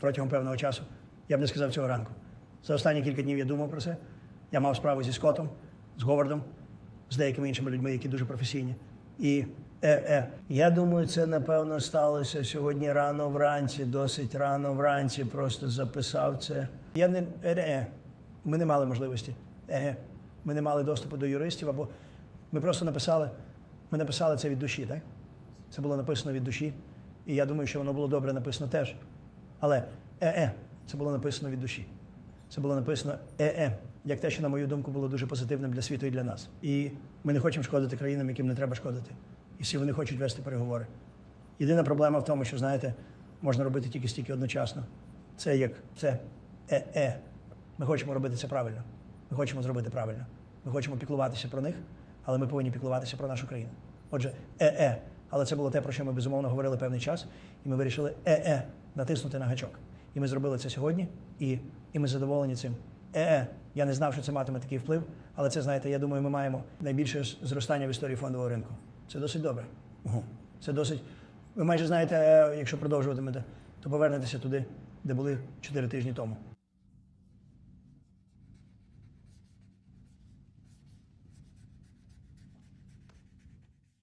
протягом певного часу. Я б не сказав цього ранку. За останні кілька днів я думав про це. Я мав справу зі Скотом, з Говардом, з деякими іншими людьми, які дуже професійні. І е, е. я думаю, це напевно сталося сьогодні рано вранці, досить рано вранці. Просто записав це. Я не е, е. Ми не мали можливості. Е. Ми не мали доступу до юристів, або ми просто написали. Ми написали це від душі, так? Це було написано від душі. І я думаю, що воно було добре написано теж. Але е-е, це було написано від душі. Це було написано е-е, як те, що, на мою думку, було дуже позитивним для світу і для нас. І ми не хочемо шкодити країнам, яким не треба шкодити. І всі вони хочуть вести переговори. Єдина проблема в тому, що, знаєте, можна робити тільки стільки одночасно. Це як це е-е. Ми хочемо робити це правильно. Ми хочемо зробити правильно. Ми хочемо піклуватися про них, але ми повинні піклуватися про нашу країну. Отже, е-е. Але це було те, про що ми безумовно говорили певний час, і ми вирішили е-е натиснути на гачок. І ми зробили це сьогодні, і, і ми задоволені цим. Е-е. Я не знав, що це матиме такий вплив, але це, знаєте, я думаю, ми маємо найбільше зростання в історії фондового ринку. Це досить добре. Угу. Це досить. Ви майже знаєте, е, якщо продовжуватимете, то повернетеся туди, де були 4 тижні тому.